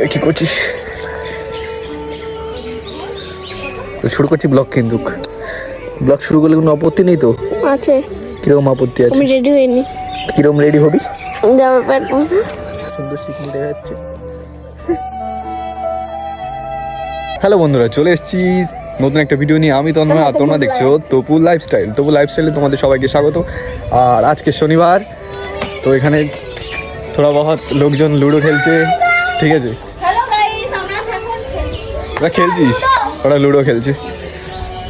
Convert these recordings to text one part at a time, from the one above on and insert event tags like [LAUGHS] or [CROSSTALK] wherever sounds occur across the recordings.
এ, কি করছিস? তো শুরু করছি ব্লগ কিন্তু। ব্লগ শুরু করলে কোনো আপত্তি নেই তো? আছে। কীরকম আপত্তি আছে? আমি রেডি হইনি। কীরকম রেডি হবি? জামা প্যান্ট সুন্দর শিখনি দেখা যাচ্ছে হ্যালো বন্ধুরা চলে এসেছি। নতুন একটা ভিডিও নিয়ে। আমি তন্ময় আর তোমরা দেখছ তপু লাইফস্টাইল তপু লাইফস্টাইলে তোমাদের সবাইকে স্বাগত। আর আজকে শনিবার তো এখানে থোড়া বহুত লোকজন লুডো খেলছে। ঠিক আছে। ওরা খেলছিস? ওরা লুডো খেলছে।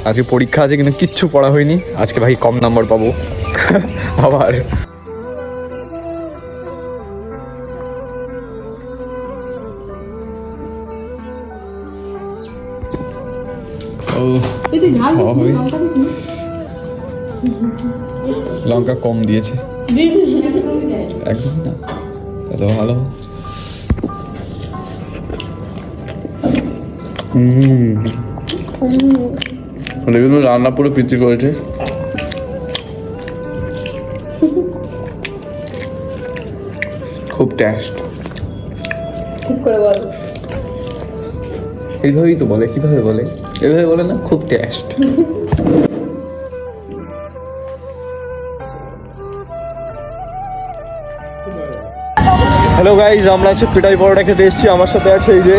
আজকে পরীক্ষা আছে কিন্তু কিচ্ছু পড়া হয়নি। আজকে ভাই কম নাম্বার পাবো। [LAUGHS] আবার। ও লঙ্কা কম দিয়েছে। একদম না তাহলে ভালো। এগুলো রান্না পুরো পিচি করেছে। খুব টেস্ট এইভাবেই তো বলে কীভাবে বলে? এভাবে বলে না খুব টেস্ট হ্যালো গাইজ আমরা আছি পিটাই পরোটা খেতে এসেছি। আমার সাথে আছে এই যে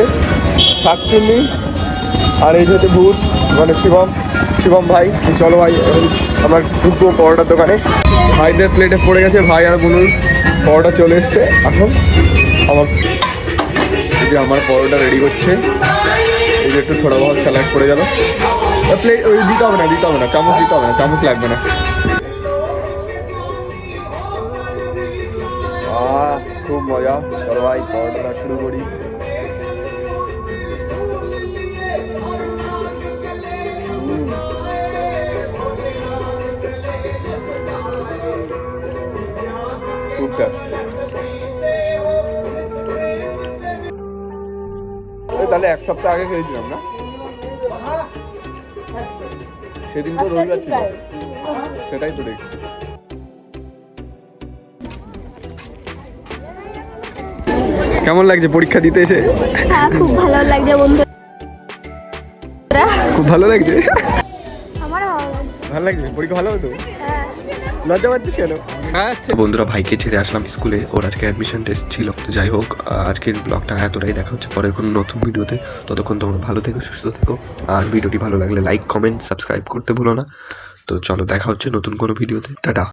শাকচুন্নি আর এই হচ্ছে ভূত মানে শিবম শিবম ভাই চলো ভাই আমরা ঢুকবো পরোটার দোকানে। ভাইদের প্লেটে পড়ে গেছে, ভাই আর বুনুর পরোটা চলে এসছে। এখন আমার এই যে আমার পরোটা রেডি করছে। এই যে একটু থোড়া বহুত স্যালাড পড়ে গেল। প্লেট ওই দিতে হবে না, দিতে হবে না, চামচ দিতে হবে না, চামচ লাগবে না। খুব মজা। চলো ভাই, পরোটাটা শুরু করি। তাহলে এক সপ্তাহ আগে খেয়েছিলাম না? সেদিন তো রবিবার ছিল। সেটাই তো দেখছি। কেমন লাগছে পরীক্ষা দিতে এসে? হ্যাঁ খুব ভালো লাগছে বন্ধু খুব ভালো লাগছে? আমার ভালো লাগছে। পরীক্ষা ভালো হতো লজ্জা পাচ্ছিস কেন? আচ্ছা। বন্ধুরা ভাইকে ছেড়ে আসলাম স্কুলে। ওর আজকে অ্যাডমিশন টেস্ট ছিল। তো যাই হোক আজকের ব্লগটা এতটাই দেখা হচ্ছে। পরের কোনো নতুন ভিডিওতে ততক্ষণ তোমরা ভালো থেকো সুস্থ থেকো। আর ভিডিওটি ভালো লাগলে লাইক কমেন্ট সাবস্ক্রাইব করতে ভুলো না। তো চলো দেখা হচ্ছে নতুন কোনো ভিডিওতে। টাটা।